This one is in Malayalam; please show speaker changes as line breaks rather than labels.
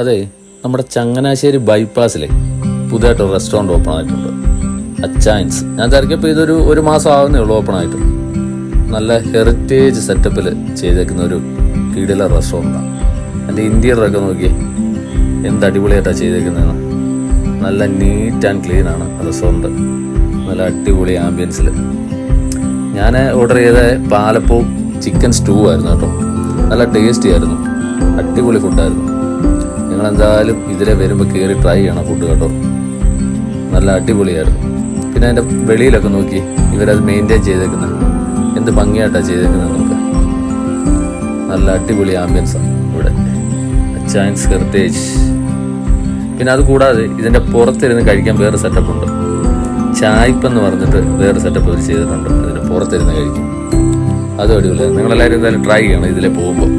അതെ നമ്മുടെ ചങ്ങനാശ്ശേരി ബൈപ്പാസിലെ പുതിയതായിട്ട് റെസ്റ്റോറന്റ് ഓപ്പൺ ആയിട്ടുണ്ട്. അച്ചായൻസ് ഞാൻ തിരക്കിയപ്പോൾ ഇതൊരു ഒരു മാസം ആവുന്നേ ഉള്ളൂ ഓപ്പൺ ആയിട്ട്. നല്ല ഹെറിറ്റേജ് സെറ്റപ്പിൽ ചെയ്തേക്കുന്ന ഒരു കീടില റെസ്റ്റോറന്റാണ് എന്റെ ഇന്ത്യയിലൊക്കെ നോക്കിയേ എന്ത് അടിപൊളിയായിട്ടാണ് ചെയ്തേക്കുന്നതെന്ന്. നല്ല നീറ്റ് ആൻഡ് ക്ലീൻ ആണ് റെസ്റ്റോറന്റ് നല്ല അടിപൊളി ആംബിയൻസിൽ ഞാൻ ഓർഡർ ചെയ്ത പാലപ്പവും ചിക്കൻ സ്റ്റൂ ആയിരുന്നു കേട്ടോ. നല്ല ടേസ്റ്റി ആയിരുന്നു. അടിപൊളി ഫുഡായിരുന്നു നിങ്ങൾ എന്തായാലും ഇതിലെ വരുമ്പോൾ കയറി ട്രൈ ചെയ്യണം ഫുഡ് കേട്ടോ. നല്ല അടിപൊളിയായിരുന്നു. പിന്നെ അതിന്റെ വെളിയിലൊക്കെ നോക്കി ഇവരത് മെയിന്റെയിൻ ചെയ്തേക്കുന്നത് എന്ത് ഭംഗിയായിട്ടാണ് ചെയ്തേക്കുന്നത് നമുക്ക്. നല്ല അടിപൊളി ആംബിയൻസാണ് ഇവിടെ. ചൈൻസ് ഹെറിറ്റേജ് പിന്നെ അത് കൂടാതെ ഇതിന്റെ പുറത്തിരുന്ന് കഴിക്കാൻ വേറെ സെറ്റപ്പ് ഉണ്ട്. ചായ്പെന്ന് പറഞ്ഞിട്ട് വേറെ സെറ്റപ്പ് അവർ ചെയ്തിട്ടുണ്ട്. ഇതിന് പുറത്തിരുന്ന് കഴിക്കും അതും അടിപൊളിയാണ് നിങ്ങളെല്ലാവരും എന്തായാലും ട്രൈ ചെയ്യണം ഇതിലെ പോകുമ്പോൾ